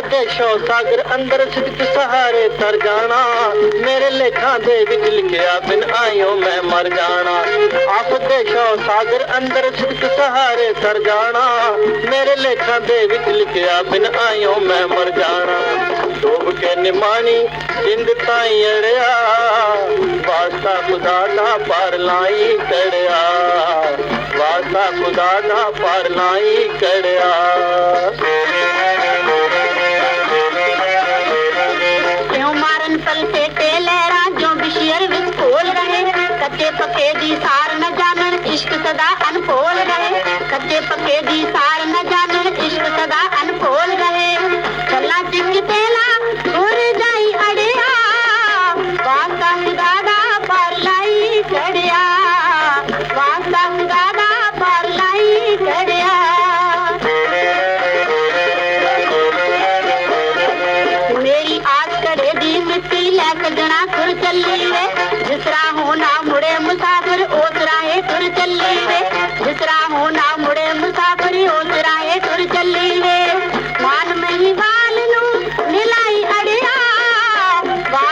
Of ਦੇਸ਼ੋ ਸਾਗਰ ਅੰਦਰ ਸਿੱਧ ਸਹਾਰੇ ਤਰ ਜਾਣਾ। ਮੇਰੇ ਲੇਖਾਂ ਦੇ ਵਿੱਚ ਲਿਖਿਆ, ਬਿਨ ਆਇਓ ਮੈਂ ਮਰ ਜਾਣਾ। ਆਪ ਦੇ ਦੇਸ਼ੋ ਸਾਗਰ ਅੰਦਰ ਸਿੱਧ ਸਹਾਰੇ ਤਰ ਜਾਣਾ। ਮੇਰੇ ਲੇਖਾਂ ਦੇ ਵਿੱਚ ਲਿਖਿਆ, ਬਿਨ ਆਇਓ ਮੈਂ ਮਰ ਜਾਣਾ। ਡੋਬ ਕੇ ਨਿਮਾਣੀ ਜਿੰਦ ਤਾਈ ਅੜਿਆ। ਵਾਸਤਾ ਖੁਦਾ ਦਾ ਪਰ ਲਾਈ ਕੜਿਆ ਵਾਸਤਾ ਖੁਦਾ ਦਾ ਪਰ ਲਾਈ ਕੜਿਆ ਪੱਕੇ ਦੀ ਸਾਰ न ਜਾਣਨ ਇਸ਼ਕ ਸਦਾ ਅਨਪੋਲ ਰਹੇ ਕੱਚੇ ਪੱਕੇ ਦੀ ਸਾਰ न ਜਾਣਨ ਇਸ਼ਕ ਸਦਾ ਅਨਪੋਲ ਰਹੇ ਚੱਲਾ ਚਿੱਕ ਤੇਲਾ ਗੁਰ ਜਾਈ ਅੜਿਆ ਵਾਸਤਾ ਖੁਦਾ ਦਾ ਪਰ ਲਾਈ ਚੜਿਆ ਵਾਸਤਾ ਖੁਦਾ ਦਾ ਪਰ ਲਾਈ ਚੜਿਆ ਮੇਰੀ ਆਸ ਕਰੇ ਦੀ ਮਿੱਟੀ ਲੈ ਸਜਣਾ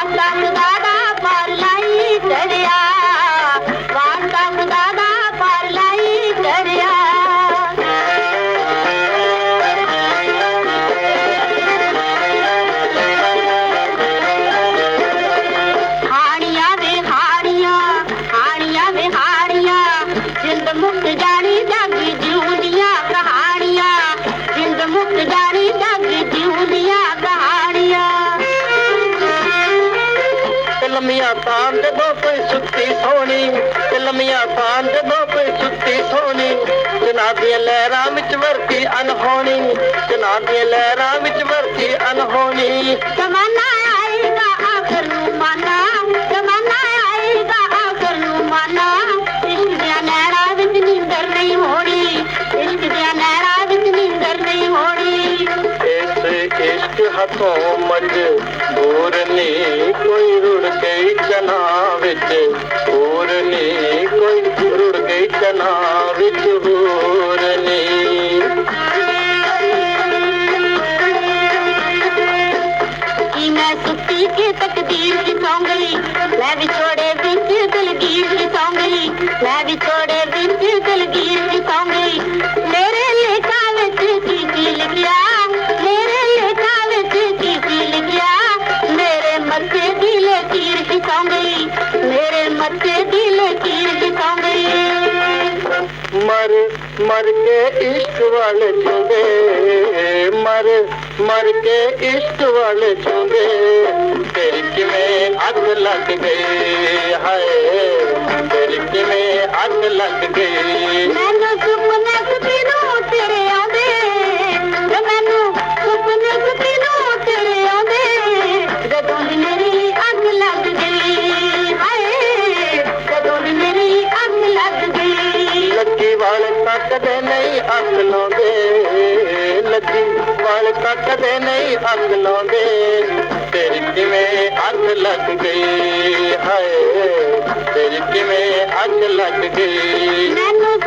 ਵਾਸਤਾ ਖੁਦਾ ਦਾ ਪਰ ਲੰਮੀਆਂ ਤਾਂ ਜਦੋਂ ਕੋਈ ਸੁੱਤੀ ਸੋਣੀ ਤੇ ਲੰਮੀਆਂ ਤਾਂ ਜਦੋਂ ਕੋਈ ਸੁੱਤੀ ਸੋਣੀ ਜਨਾ ਦੀਆਂ ਲਹਿਰਾਂ ਵਿੱਚ ਵਰਤੀ ਅਨਹੋਣੀ ਜਨਾ ਦੀਆਂ ਲਹਿਰਾਂ ਵਿੱਚ ਵਰਤੀ ਅਨਹੋਣੀ ਜ਼ਮਾਨਾ ਆਏਗਾ ਆਖਰ ਨੂੰ ਮਾਨਾ। ਜ਼ਮਾਨਾ ਆਏਗਾ ਆਖਰ ਨੂੰ ਮਾਨਾ। ਇਸ਼ਕ ਦੀਆਂ ਨਹਿਰਾਂ ਵਿੱਚ ਨੀਂਦਰ ਨਹੀਂ ਹੋਣੀ। ਇਸ਼ਕ ਦੀਆਂ ਨਹਿਰਾਂ ਵਿੱਚ ਨੀਂਦਰ ਨਹੀਂ ਹੋਣੀ। ਇਸ ਇਸ਼ਕ ਹੱਥੋਂ ਮਜਬੂਰ ਨੀ ਕੋਈ ਰੁੜ ਗਈ ਵਿੱਚ ਹੋਰ ਨੀ, ਕੋਈ ਰੁੜ ਗਈ ਕਨਾ ਵਿੱਚ ਹੋਰ ਨੀ। ਕਿ ਮੈਂ ਸੁੱਤੀ ਕੇ ਤਕਦੀਰ ਦੀ ਸੌਂ ਗਈ? ਮੈਂ ਵਿਛੋੜੇ ਵਿੱਚ ਮਰ ਕੇ ਇਸ਼ਕ ਵਾਲੇ ਚੁੰਦੇ ਮਰ ਮਰ ਕੇ ਇਸ਼ਕ ਵਾਲੇ ਚੁੰਦੇ ਤੇਰੀ ਕਿਵੇਂ ਅੱਗ ਲੱਗ ਗਈ ਹਾਏ ਤੇਰੀ ਕਿਵੇਂ ਅੱਗ ਲੱਗ ਗਈ ਵਾਲ ਕਦੇ ਨਹੀਂ ਅੱਗ ਲਾਉਂਦੇ। ਤੇਰੀ ਕਿਵੇਂ ਅੱਗ ਲੱਗ ਗਈ? ਹਾਏ, ਤੇਰੀ ਕਿਵੇਂ ਅੱਗ ਲੱਗ ਗਈ? ਮੈਨੂੰ